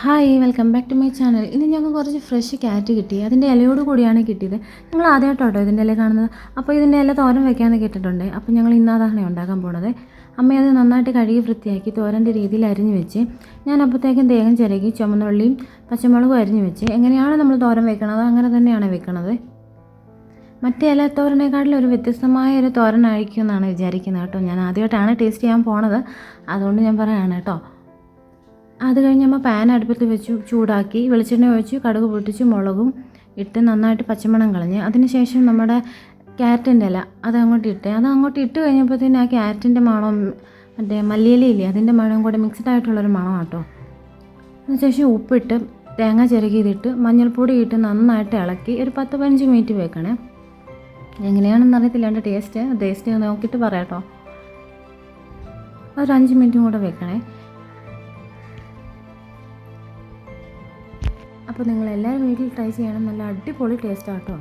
Hi welcome back to my channel ഇന്ന് ഞങ്ങൾക്ക് കുറച്ച് ഫ്രഷ് ക്യാറ്റ് കിട്ടി. അതിന്റെ ഇലയോട് കൂടിയാണ് കിട്ടിയത്. ഞങ്ങൾ ആദ്യമായിട്ടോ ഇതിന്റെ ഇല കാണുന്നത്. അപ്പോൾ ഇതിന്റെ ഇല തോരൻ വെക്കാമെന്ന് കേട്ടിട്ടുണ്ട്. അപ്പോൾ ഞങ്ങൾ ഇന്നാതാണ് ഉണ്ടാക്കാൻ പോണത്. അമ്മ അത് നന്നായിട്ട് കഴുകി വൃത്തിയാക്കി തോരന്റെ രീതിയിൽ അരിഞ്ഞു വെച്ച് ഞാൻ അപ്പോഴത്തേക്കും തേങ്ങ ചിരകി ചുമന്നുള്ളിയും പച്ചമുളകും അരിഞ്ഞു വെച്ച് എങ്ങനെയാണ് നമ്മൾ തോരൻ വെക്കണത്? അങ്ങനെ തന്നെയാണ് വെക്കണത്. മറ്റേ ഇല തോരനേക്കാട്ടിലും ഒരു വ്യത്യസ്തമായ ഒരു തോരനായിരിക്കും എന്നാണ് വിചാരിക്കുന്നത് കേട്ടോ. ഞാൻ ആദ്യമായിട്ടാണ് ടേസ്റ്റ് ചെയ്യാൻ പോണത്. അതുകൊണ്ട് ഞാൻ പറയുകയാണ് കേട്ടോ. അത് കഴിഞ്ഞ് നമ്മൾ പാൻ അടുപ്പത്ത് വെച്ചു ചൂടാക്കി വെളിച്ചെണ്ണ ഒഴിച്ച് കടുക് പൊട്ടിച്ച് മുളകും ഇട്ട് നന്നായിട്ട് പച്ചമണം കളഞ്ഞ് അതിനുശേഷം നമ്മുടെ ക്യാരറ്റിന്റെ ഇല അത് അങ്ങോട്ട് ഇട്ട് അത് അങ്ങോട്ട് ഇട്ട് കഴിഞ്ഞപ്പോഴത്തേന് ആ ക്യാരറ്റിന്റെ മണം മറ്റേ മല്ലിയിലയില്ലേ അതിന്റെ മണം കൂടെ മിക്സ്ഡ് ആയിട്ടുള്ളൊരു മണം കേട്ടോ അതിനുശേഷം ഉപ്പിട്ട് തേങ്ങ ചിരകിയതിട്ട് മഞ്ഞൾപ്പൊടി ഇട്ട് നന്നായിട്ട് ഇളക്കി ഒരു പത്ത് പതിനഞ്ച് മിനിറ്റ് വെക്കണേ. എങ്ങനെയാണെന്ന് അറിയത്തില്ല എന്റെ ടേസ്റ്റ് ടേസ്റ്റ് നോക്കിയിട്ട് പറയാം കേട്ടോ ഒരു അഞ്ച് മിനിറ്റും കൂടെ വെക്കണേ. അപ്പോൾ നിങ്ങൾ എല്ലാവരും വീട്ടിൽ ട്രൈ ചെയ്യണം. നല്ല അടിപൊളി ടേസ്റ്റ് ആട്ടോ.